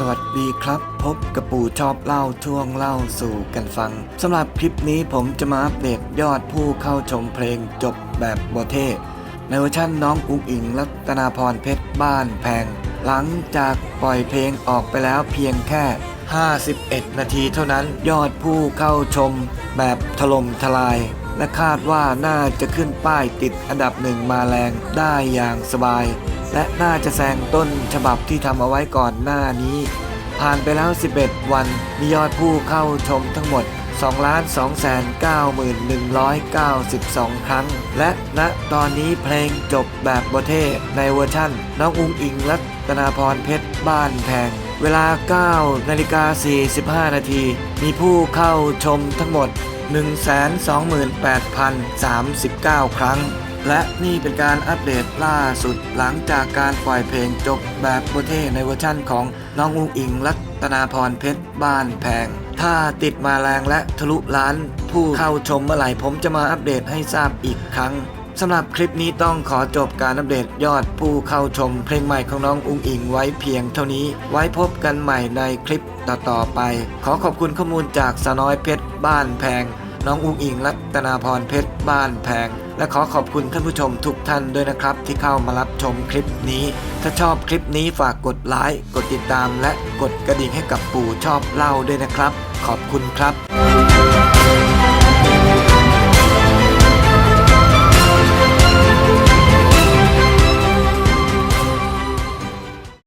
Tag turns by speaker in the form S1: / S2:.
S1: สวัสดีครับ พบกับปู่ชอบเล่าช่วงเล่าสู่กันฟังสำหรับคลิปนี้ผมจะมาอัปเดตยอดผู้เข้าชมเพลงจบแบบโบเทในเวอร์ชั่นน้องอุ้งอิงรัตนาพรเพชรบ้านแพง หลังจากปล่อยเพลงออกไปแล้วเพียงแค่ 51 นาทีเท่านั้นยอดผู้เข้าชมแบบถล่มทลาย และคาดว่าน่าจะขึ้นป้ายติดอันดับหนึ่งมาแรงได้อย่างสบาย และน่าจะแซงต้นฉบับที่ทำเอาไว้ก่อนหน้านี้ ผ่านไปแล้ว 11 วัน มียอดผู้เข้าชมทั้งหมด 2,291,192 ครั้ง และณตอนนี้เพลงจบแบบโบเท่ในเวอร์ชั่น น้องอุ้งอิงรัตนาพรเพชรบ้านแพงเวลา 9 นาฬิกา 45 นาที มีผู้เข้าชมทั้งหมด 128,039 ครั้ง และนี่เป็นการอัปเดตล่าสุดหลังจากการปล่อยเพลงจบแบบโบเทในเวอร์ชั่นของน้องอุ้งอิงรัตนาพรเพชรบ้านแพง ถ้าติดมาแรงและทะลุล้านผู้เข้าชมเมื่อไหร่ผมจะมาอัปเดตให้ทราบอีกครั้งสำหรับคลิปนี้ต้องขอจบการอัปเดตยอดผู้เข้าชมเพลงใหม่ของน้องอุ้งอิงไว้เพียงเท่านี้ ไว้พบกันใหม่ในคลิปต่อๆไป ขอขอบคุณข้อมูลจากสน้อยเพชรบ้านแพง น้องอุ้งอิงรัตนาพรเพชรบ้านแพง และขอขอบคุณท่านผู้ชมทุกท่านด้วยนะครับ ที่เข้ามารับชมคลิปนี้ ถ้าชอบคลิปนี้ฝากกดไลค์กดติดตาม และกดกระดิ่งให้กับปู่ชอบเล่าด้วยนะครับ ขอบคุณครับ